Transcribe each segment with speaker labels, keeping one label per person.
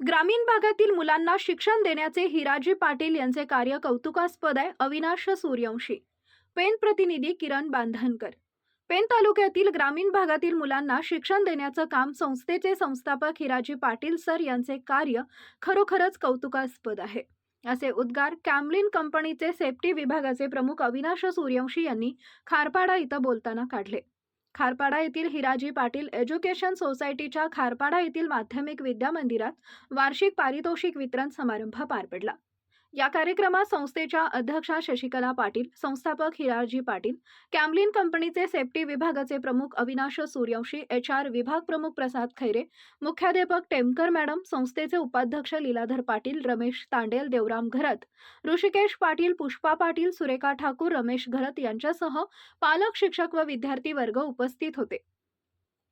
Speaker 1: ग्रामीण भागातील मुलांना शिक्षण देण्याचे हिराजी पाटील यांचे कार्य कौतुकास्पद आहे. अविनाश सूर्यवंशी. पेन प्रतिनिधी किरण बांधनकर पेन तालुक्यातील ग्रामीण भागातील मुलांना शिक्षण देण्याचं काम संस्थेचे संस्थापक हिराजी पाटील सर यांचे कार्य खरोखरच कौतुकास्पद आहे. असे उद्गार कॅमलिन कंपनीचे सेफ्टी विभागाचे प्रमुख अविनाश सूर्यवंशी यांनी खारपाडा इथं बोलताना काढले. खारपाडा येथील हिराजी पाटील एज्युकेशन सोसायटीच्या खारपाडा येथील माध्यमिक विद्या मंदिरात वार्षिक पारितोषिक वितरण समारंभ पार पडला. या कार्यक्रमात संस्थेच्या अध्यक्षा शशिकला पाटील संस्थापक हिराजी पाटील कॅमलिन कंपनीचे सेफ्टी विभागाचे प्रमुख अविनाश सूर्यवंशी एच आर विभाग प्रमुख प्रसाद खैरे मुख्याध्यापक टेमकर मॅडम संस्थेचे उपाध्यक्ष लीलाधर पाटील रमेश तांडेल देवराम घरत ऋषिकेश पाटील पुष्पा पाटील सुरेखा ठाकूर रमेश घरत यांच्यासह पालक शिक्षक व विद्यार्थी वर्ग उपस्थित होते.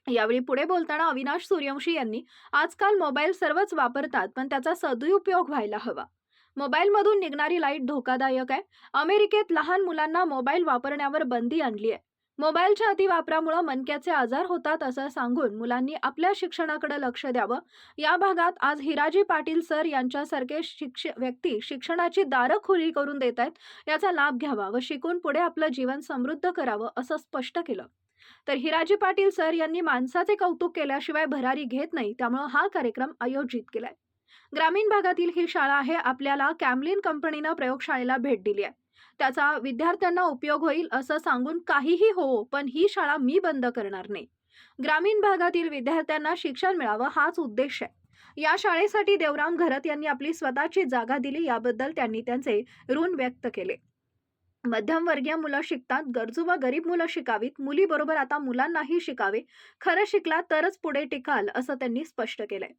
Speaker 1: यावेळी पुढे बोलताना अविनाश सूर्यवंशी यांनी आजकाल मोबाईल सर्वच वापरतात पण त्याचा सदुपयोग व्हायला हवा. मोबाईलमधून निघणारी लाइट धोकादायक आहे. अमेरिकेत लहान मुलांना मोबाईल वापरण्यावर बंदी आणली आहे मोबाईलच्या अतिवापरामुळे मनक्याचे आजार होतात असं सांगून मुलांनी आपल्या शिक्षणाकडे लक्ष द्यावं. या भागात आज हिराजी पाटील सर यांच्यासारखे शिक्ष व्यक्ती शिक्षणाची दारं खुली करून देत आहेत. याचा लाभ घ्यावा व शिकून पुढे आपलं जीवन समृद्ध करावं असं स्पष्ट केलं. तर हिराजी पाटील सर यांनी माणसाचे कौतुक केल्याशिवाय भरारी घेत नाही त्यामुळे हा कार्यक्रम आयोजित केलाय. ग्रामीण भागातील ही शाळा आहे आपल्याला कॅमलिन कंपनीनं प्रयोगशाळेला भेट दिली आहे. त्याचा विद्यार्थ्यांना उपयोग होईल असं सांगून काहीही हो पण ही शाळा मी बंद करणार नाही. ग्रामीण भागातील विद्यार्थ्यांना शिक्षण मिळावं हाच उद्देश आहे. या शाळेसाठी देवराम घरत यांनी आपली स्वतःची जागा दिली याबद्दल त्यांनी त्यांचे ऋण व्यक्त केले. मध्यमवर्गीय मुलं शिकतात गरजू व गरीब मुलं शिकावीत मुलीबरोबर आता मुलांनाही शिकावे खरं शिकला तरच पुढे टिकाल असं त्यांनी स्पष्ट केलंय.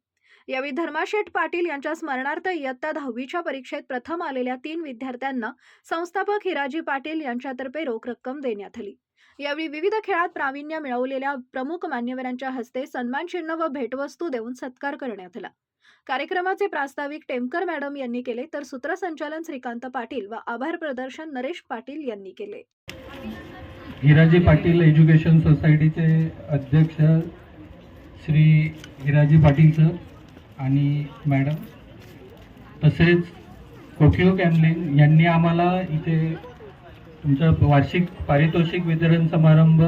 Speaker 1: यावेळी धर्माशेठ पाटील यांच्या स्मरणार्थ इयत्ता दहावीच्या परीक्षेत प्रथम आलेल्या तीन विद्यार्थ्यांना संस्थापक हिराजी पाटील यांच्यातर्फे रोख रक्कम देण्यात आली. यावेळी विविध खेळात प्रावीण्य मिळवलेल्या प्रमुख मान्यवरांच्या हस्ते सन्मान चिन्ह व भेटवस्तू देऊन सत्कार करण्यात आला. कार्यक्रमाचे प्रास्ताविक टेमकर मॅडम यांनी केले तर सूत्रसंचालन श्रीकांत पाटील व आभार प्रदर्शन नरेश पाटील यांनी केले.
Speaker 2: हिराजी पाटील एज्युकेशन सोसायटीचे अध्यक्ष श्री हिराजी पाटील सर आणि मॅडम तसेच कोकिओ कॅमलिन यांनी आम्हाला इथे तुमचं वार्षिक पारितोषिक वितरण समारंभ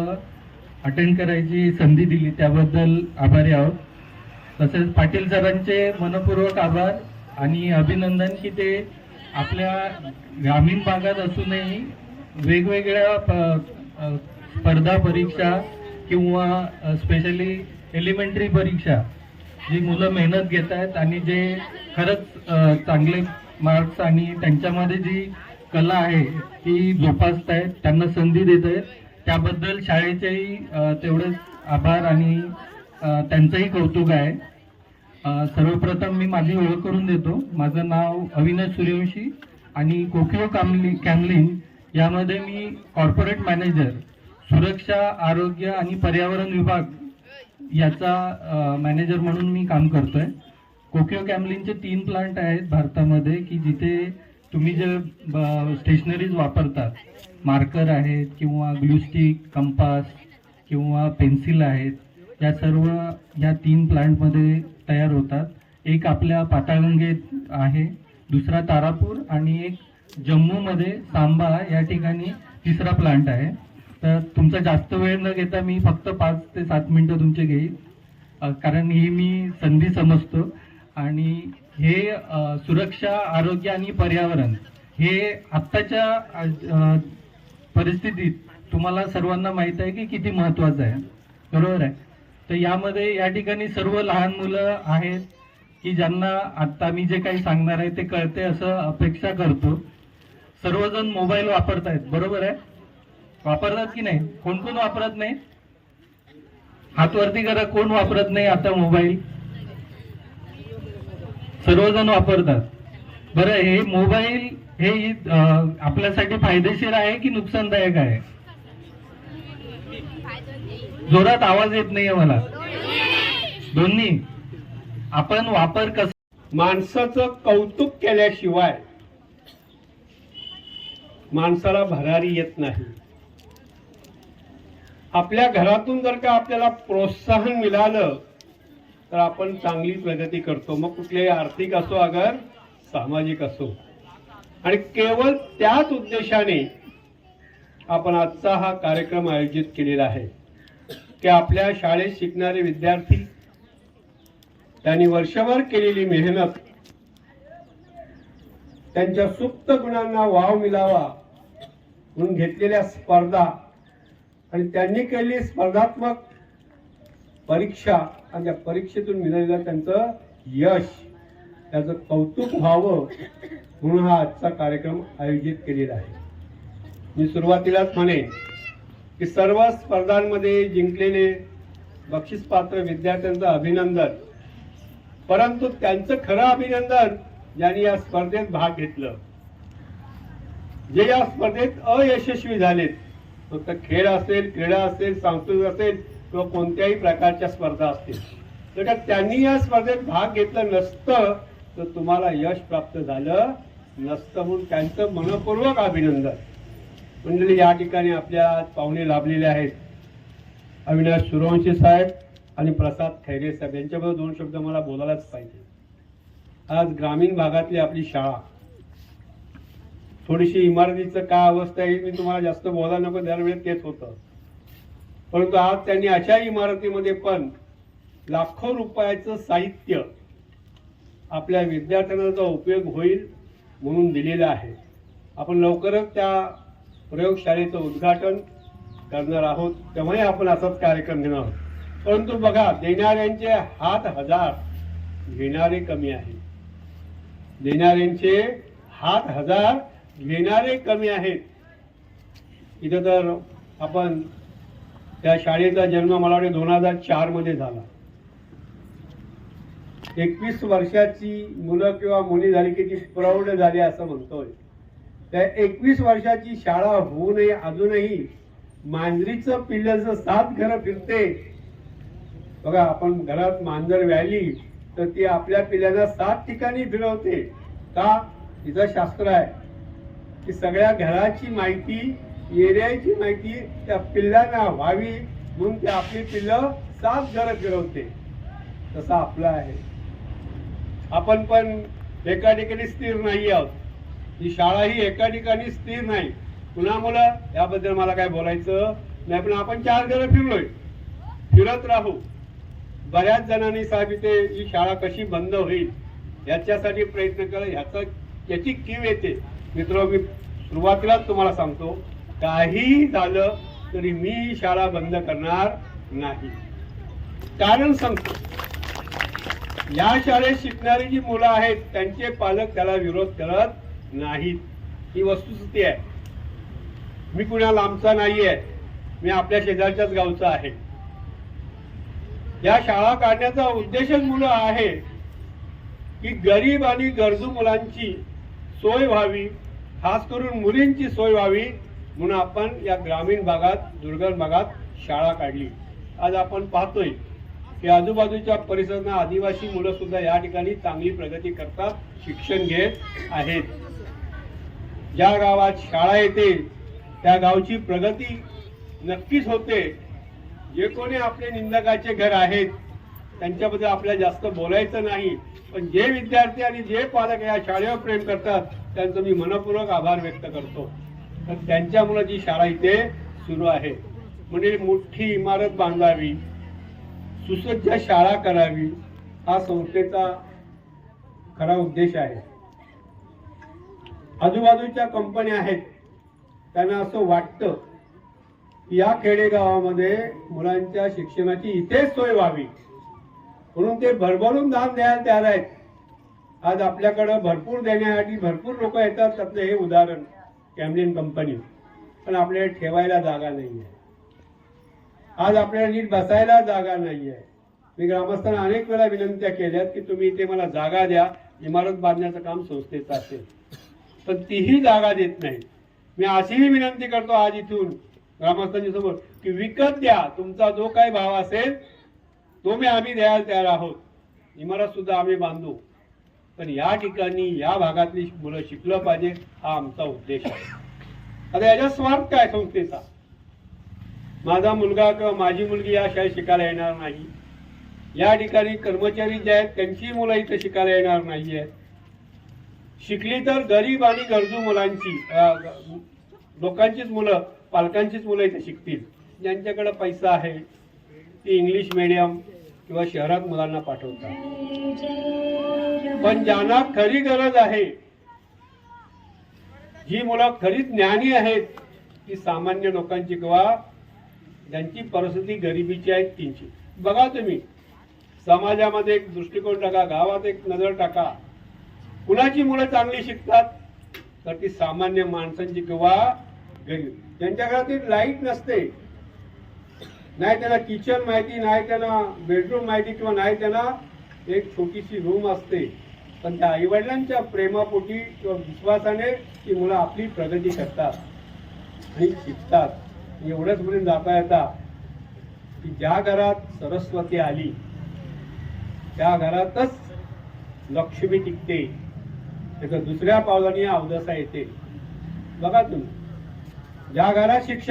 Speaker 2: अटेंड करायची संधी दिली. त्याबद्दल आभारी आहोत. तसेच पाटील सरांचे मनपूर्वक आभार आणि अभिनंदन की ते आपल्या ग्रामीण भागात असूनही वेगवेगळ्या प- स्पर्धा परीक्षा किंवा स्पेशली एलिमेंटरी परीक्षा जी मुलं मेहनत घेत आहेत आणि जे खरंच चांगले मार्क्स आणि त्यांच्यामध्ये जी कला आहे ती जोपासत आहेत त्यांना संधी देत आहेत. त्याबद्दल शाळेचेही तेवढेच आभार आणि त्यांचंही कौतुक आहे. सर्वप्रथम मी माझी ओळख करून देतो. माझं नाव अविनाश सूर्यवंशी आणि कोकिओ कामली कॅमलिन यामध्ये मी कॉर्पोरेट मॅनेजर सुरक्षा आरोग्य आणि पर्यावरण विभाग याचा मॅनेजर म्हणून मी काम करतोय. कोकिओ कॅमलिनचे तीन प्लांट आहेत भारतामध्ये की जिथे तुम्ही जे स्टेशनरीज वापरतात मार्कर आहेत किंवा ग्लूस्टिक कंपास किंवा पेन्सिल आहेत या सर्व या तीन प्लांटमध्ये तयार होतात. एक आपल्या पाताळगंगेत आहे दुसरा तारापूर आणि एक जम्मूमध्ये सांबा या ठिकाणी तिसरा प्लांट आहे. तर तुमचा जास्त वेळ न घेता मी फक्त पाच ते सात मिनटं तुमचे घेईन. कारण ही मी संधी समजतो आणि हे सुरक्षा आरोग्य आणि पर्यावरण हे आत्ताच्या परिस्थितीत तुम्हाला सर्वांना माहीत आहे की किती महत्वाचं आहे. बरोबर आहे? तर यामध्ये या ठिकाणी सर्व लहान मुलं आहेत की ज्यांना आत्ता मी जे काही सांगणार आहे ते कळते असं अपेक्षा करतो. सर्वजण मोबाईल वापरतायत. बरोबर आहे? वापरतात की नाही? कोण कोण वापरत नाही? हातवरती करा कोण वापरत नाही आता मोबाईल? सर्वजण वापरतात. बरं हे मोबाईल हे आपल्यासाठी फायदेशीर आहे की नुकसानदायक आहे? जोरात आवाज येत नाहीये मला. दोन्ही. आपण वापर कस
Speaker 3: माणसाचं कौतुक केल्याशिवाय माणसाला भरारी येत नाही. आपल्या घरातून जर का आपल्याला प्रोत्साहन मिळालं तर आपण चांगली प्रगती करतो. मग कुठलेही आर्थिक असो अगर सामाजिक असो. आणि केवळ त्याच उद्देशाने आपण आजचा हा कार्यक्रम आयोजित केलेला आहे की आपल्या शाळेत शिकणारे विद्यार्थी त्यांनी वर्षभर केलेली मेहनत त्यांच्या सुप्त गुणांना वाव मिळावा म्हणून घेतलेल्या स्पर्धा आणि त्यांनी केलेली स्पर्धात्मक परीक्षा आणि त्या परीक्षेतून मिळालेलं त्यांचं यश त्याचं कौतुक व्हावं म्हणून हा आजचा कार्यक्रम आयोजित केलेला आहे. मी सुरुवातीलाच म्हणेन की सर्व स्पर्धांमध्ये जिंकलेले बक्षीसपात्र विद्यार्थ्यांचं अभिनंदन. परंतु त्यांचं खरं अभिनंदन ज्यांनी या स्पर्धेत भाग घेतलं. जे या स्पर्धेत अयशस्वी झालेत फक्त खेळ असेल क्रीडा असेल सांस्कृतिक असेल किंवा कोणत्याही प्रकारच्या स्पर्धा असतील. तर का त्यांनी या स्पर्धेत भाग घेतलं नसतं तर तुम्हाला यश प्राप्त झालं नसतं म्हणून त्यांचं मनपूर्वक अभिनंदन. मंडळी या ठिकाणी आपल्या पाहुणे लाभलेले आहेत. अविनाश सुरवंशी साहेब आणि प्रसाद खैरे साहेब. यांच्याबद्दल दोन शब्द मला बोलायलाच पाहिजे. आज ग्रामीण भागातली आपली शाळा थोडीशी इमारतीचं काय अवस्था आहे मी तुम्हाला जास्त बोलायला नको दरवेळेस तेच होतं. परंतु आज त्यांनी अशा इमारतीमध्ये पण लाखो रुपयाचं साहित्य आपल्या विद्यार्थ्यांचा उपयोग होईल म्हणून दिलेलं आहे. आपण लवकरच त्या प्रयोगशाळेचं उद्घाटन करणार आहोत. तेव्हाही आपण असाच कार्यक्रम घेणार आहोत. परंतु बघा देणाऱ्यांचे हात हजार घेणारे कमी आहे. देणाऱ्यांचे हात हजार लिहिणारे कमी आहेत. इथं तर आपण त्या शाळेचा जन्म मला वाटते दोन हजार चारमध्ये झाला. एकवीस वर्षाची मुलं किंवा मुली झाली की ती प्रौढ झाली असं म्हणतोय. त्या एकवीस वर्षाची शाळा होऊ नये अजूनही मांजरीचं पिल्ल्याचं सात घरं फिरते. बघा आपण घरात मांजर व्याली तर ती आपल्या पिल्ल्याला सात ठिकाणी फिरवते. का? तिचं शास्त्र आहे. की सगळ्या घराची माहिती एरियाची माहिती त्या पिल्लांना व्हावी म्हणून ते आपली पिल्लं सात घरं फिरवते. तसं आपलं आहे. आपण पण एका ठिकाणी स्थिर नाही आहोत. ही शाळा ही एका ठिकाणी स्थिर नाही. पुन्हा मुलं याबद्दल मला काय बोलायचं? नाही पण आपण चार घरं फिरलोय. फिरत राहू. बऱ्याच जणांनी साहेब इथे ही शाळा कशी बंद होईल? याच्यासाठी प्रयत्न करा. ह्याचा याची कीव येते. मित्र मी सुरुवातीलाच तुम्हाला सांगतो काहीही झालं तरी मी शाळा बंद करणार नाही. कारण सांगतो या शाळेत शिकणारी जी मुलं आहेत त्यांचे पालक त्याला विरोध करत नाहीत. ही वस्तुस्थिती आहे. मी कुणा लांबचा नाहीये मी आपल्या शेजारच्याच गावचा आहे. या शाळा काढण्याचा उद्देशच मुलं आहे की गरीब आणि गरजू मुलांची सोय व्हावी खास करून मुलींची सोय व्हावी म्हणून आपण या ग्रामीण भागात दुर्गम भागात शाळा काढली. आज आपण पाहतोय की आजूबाजूच्या परिसरांना आदिवासी मुलं सुद्धा या ठिकाणी चांगली प्रगती करतात शिक्षण घेत आहेत. ज्या गावात शाळा येते त्या गावची प्रगती नक्कीच होते. जे कोणी आपले निंदकाचे घर आहेत त्यांच्याबद्दल आपल्याला जास्त बोलायचं नाही. पण जे विद्यार्थी आणि जे पालक या शाळेवर प्रेम करतात त्यांचं मी मनपूर्वक आभार व्यक्त करतो. तर त्यांच्यामुळे जी शाळा इथे सुरू आहे. म्हणजे मोठी इमारत बांधावी सुसज्ज शाळा करावी हा संस्थेचा खरा उद्देश आहे. आजूबाजूच्या कंपन्या आहेत. त्यांना असं वाटतं या खेडेगावामध्ये मुलांच्या शिक्षणाची इथेच सोय व्हावी. म्हणून ते भरभरून दान द्यायला तयार आहेत. आज आपल्याकडं भरपूर देण्यासाठी भरपूर लोक येतात त्यातलं हे उदाहरण कॅमलिन कंपनी पण आपल्याला ठेवायला जागा नाही आहे आज आपल्याला नीट बसायला जागा नाही आहे मी ग्रामस्थांना अनेक वेळा विनंत्या केल्यात की तुम्ही इथे मला जागा द्या. इमारत बांधण्याचं काम संस्थेचं असेल. पण तीही जागा देत नाही. मी अशीही विनंती करतो आज इथून ग्रामस्थांच्या समोर की विकत द्या तुमचा जो काही भाव असेल तो मी आम्ही द्यायला तयार आहोत. इमारत सुद्धा आम्ही बांधू. पण या ठिकाणी या भागातली मुलं शिकलं पाहिजे हा आमचा उद्देश आहे. आता याचा स्वार्थ काय संस्थेचा? माझा मुलगा किंवा माझी मुलगी या शाळेत शिकायला येणार नाही. या ठिकाणी कर्मचारी जे आहेत त्यांची मुलं इथं शिकायला येणार नाही आहेत शिकली तर गरीब आणि गरजू मुलांची लोकांचीच मुलं पालकांचीच मुलं इथे शिकतील. ज्यांच्याकडे पैसा आहे ती इंग्लिश मिडियम किंवा शहरात मुलांना पाठवतात. पण ज्यांना खरी गरज आहे. जी मुलं खरी ज्ञानी आहेत ती सामान्य लोकांची किंवा ज्यांची परिस्थिती गरिबीची आहे तींची बघा तुम्ही समाजामध्ये एक दृष्टिकोन टाका गावात एक नजर टाका. कुणाची मुलं चांगली शिकतात? तर ती सामान्य माणसांची किंवा गरीब. त्यांच्या घरात लाइट नसते. नाही त्यांना किचन माहिती नाही त्यांना बेडरूम माहिती किंवा नाही त्यांना एक छोटीशी रूम असते. पण त्या आईवडिलांच्या प्रेमापोटी किंवा विश्वासाने ती मुलं आपली प्रगती करतात आणि शिकतात. एवढंच म्हणून जाता येता की ज्या घरात सरस्वती आली त्या घरातच लक्ष्मी टिकते. त्याचं दुसऱ्या पावलाने अवदसा येते. बघा तुम्ही. ज्या घरात शिक्षण